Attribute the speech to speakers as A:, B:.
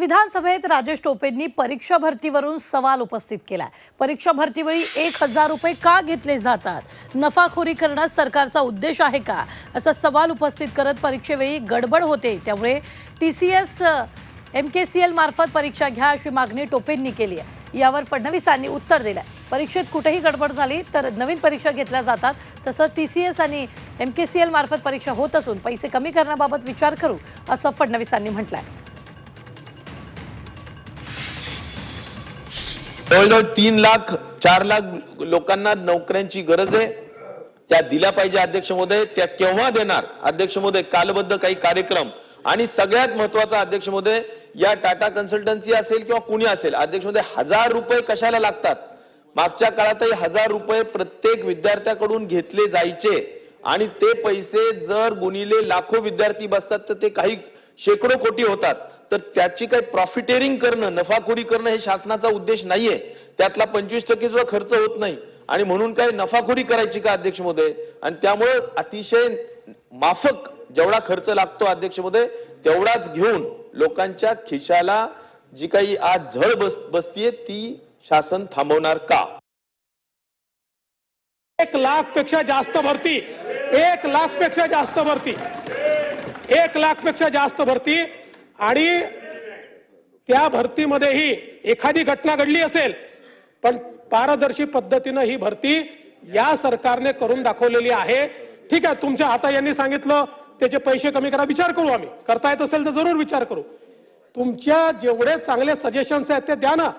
A: विधानसभेत राजेश टोपेंनी परीक्षा भरतीवरून सवाल उपस्थित केलाय. परीक्षा भरतीवेळी एक हजार रुपये का घेतले जातात? नफाखोरी करणं सरकारचा उद्देश आहे का? असा सवाल उपस्थित करत परीक्षेवेळी गडबड होते. त्यामुळे T C S M K C L मार्फत परीक्षा घ्या अशी मागणी टोपेंनी केली आहे. यावर फडणवीसांनी उत्तर दिलं परीक्षेत कुठेही गडबड झाली तर नवीन परीक्षा घेतल्या जातात. तसंच टी सी एस आणि एम के सी एल मार्फत परीक्षा होत असून पैसे कमी करण्याबाबत विचार करू असं फडणवीसांनी म्हटलं आहे
B: जवळजवळ तीन लाख चार लाख लोकांना नोकऱ्यांची गरज आहे. त्या दिल्या पाहिजे अध्यक्ष महोदय त्या केव्हा देणार? अध्यक्ष महोदय कालबद्ध काही कार्यक्रम. आणि सगळ्यात महत्त्वाचा अध्यक्ष महोदय या टाटा कन्सल्टन्सी असेल किंवा कुणी असेल अध्यक्ष महोदय हजार रुपये कशाला लागतात? मागच्या काळातही हजार रुपये प्रत्येक विद्यार्थ्याकडून घेतले जायचे. आणि ते पैसे जर गुणिले लाखो विद्यार्थी बसतात तर ते काही शेकडो कोटी होतात. तर त्याची काही प्रॉफिटेरिंग करणं नफाखोरी करणं हे शासनाचा उद्देश नाहीये. त्यातला पंचवीस टक्के सुद्धा खर्च होत नाही. आणि म्हणून काय नफाखोरी करायची का अध्यक्ष महोदय? आणि त्यामुळे अतिशय माफक जेवढा खर्च लागतो अध्यक्ष महोदय तेवढाच घेऊन लोकांच्या खिशाला जी काही आज झळ बस बसतीये ती शासन थांबवणार का?
C: एक लाखपेक्षा जास्त भरती. एक लाखपेक्षा जास्त भरती. एक लाखपेक्षा जास्त भरती आणि त्या भरतीमध्येही एखादी घटना घडली असेल पण पारदर्शी पद्धतीनं ही भरती या सरकारने करून दाखवलेली आहे. ठीक आहे तुमच्या आता यांनी सांगितलं त्याचे पैसे कमी करा विचार करू आम्ही. करता येत असेल तर जरूर विचार करू. तुमच्या जेवढे चांगले सजेशन्स आहेत ते द्या ना.